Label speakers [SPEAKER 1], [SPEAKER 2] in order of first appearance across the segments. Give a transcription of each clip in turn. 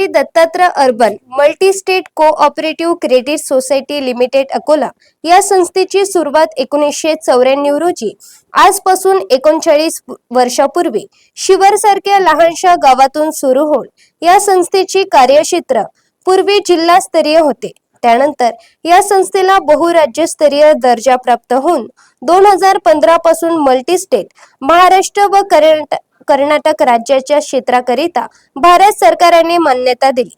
[SPEAKER 1] Shri urban multi state co operative credit society limited Akola या संस्थेची सुरुवात एकोणीसशे चौऱ्याण्णव रोजी. आजपासून एकोणचाळीस वर्षापूर्वी शिवरसारख्या लहानशा गावातून सुरू होऊन या संस्थेची कार्यक्षेत्र पूर्वी जिल्हास्तरीय होते. त्यानंतर या संस्थेला बहुराज्यस्तरीय दर्जा प्राप्त होऊन दोन हजार पंधरा पासून मल्टी स्टेट महाराष्ट्र व कर्नाटक कर्नाटक राज्याच्या क्षेत्राकरिता भारत सरकारने मान्यता दिली.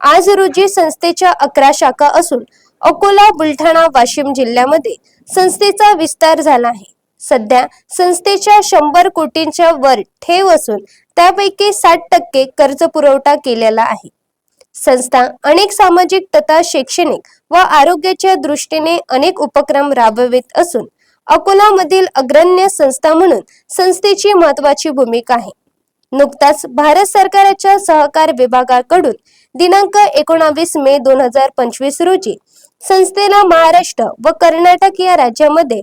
[SPEAKER 1] आज रोजी संस्थेच्या अकरा शाखा असून अकोला बुलढाणा वाशिम जिल्ह्यामध्ये संस्थेचा विस्तार झाला आहे. सध्या संस्थेच्या शंभर कोटींच्या वर ठेव असून त्यापैकी साठ टक्के कर्ज पुरवठा केलेला आहे. संस्था अनेक सामाजिक तथा शैक्षणिक व आरोग्याच्या दृष्टीने अनेक उपक्रम राबवित असून अकोलामधील अग्रण्य संस्था म्हणून संस्थेची महत्वाची भूमिका आहे. नुकताच भारत सरकारच्या सहकार विभागाकडून दिनांक एकोणावीस मे दोन हजार पंचवीस रोजी संस्थेला महाराष्ट्र व कर्नाटक या राज्यामध्ये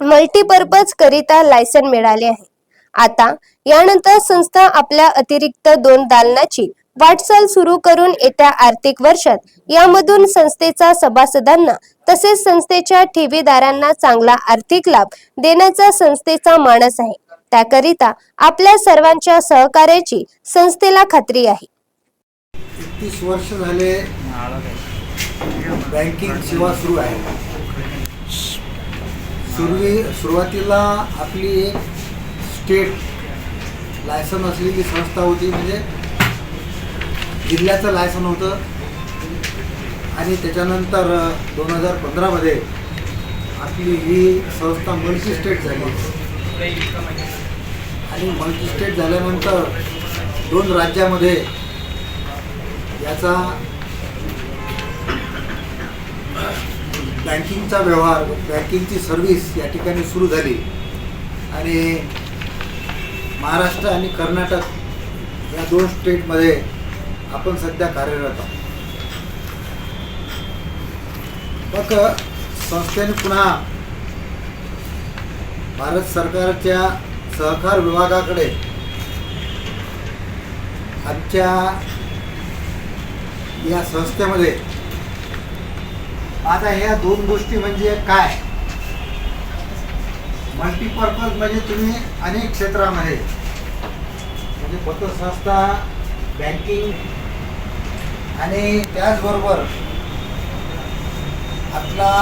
[SPEAKER 1] मल्टीपर्पज करिता लायसन मिळाले आहे. आता यानंतर संस्था आपल्या अतिरिक्त दोन दालनाची वाटचाल सुरू करून येत्या आर्थिक वर्षात. यामधून संस्थेचा सभासदांना तसेच संस्थेच्या ठेवीदारांना चांगला आर्थिक लाभ देण्याचा संस्थेचा मानस आहे. त्याकरिता आपल्या सर्वांच्या सहकार्याची संस्थेला खात्री आहे.
[SPEAKER 2] एकतीस वर्ष झाले बँकिंग सेवा सुरू आहे. सुरवी सुरुवातीला आपली एक स्टेट लायसन असलेली संस्था होती म्हणजे जिल्ह्याचं लायसन होतं. आणि त्याच्यानंतर दोन हजार पंधरामध्ये आपली ही संस्था मल्टी स्टेट झाली. आणि मल्टी स्टेट झाल्यानंतर दोन राज्यामध्ये याचा बँकिंगचा व्यवहार बँकिंगची सर्व्हिस या ठिकाणी सुरू झाली. आणि महाराष्ट्र आणि कर्नाटक या दोन स्टेटमध्ये आपण सध्या कार्यरत आहोत. मग संस्थेने पुन्हा भारत सरकारच्या सहकार विभागाकडे आमच्या या संस्थेमध्ये आता ह्या दोन गोष्टी म्हणजे काय? मल्टीपर्पज म्हणजे तुम्ही अनेक क्षेत्रामध्ये म्हणजे पतसंस्था बँकिंग आणि त्याचबरोबर आपला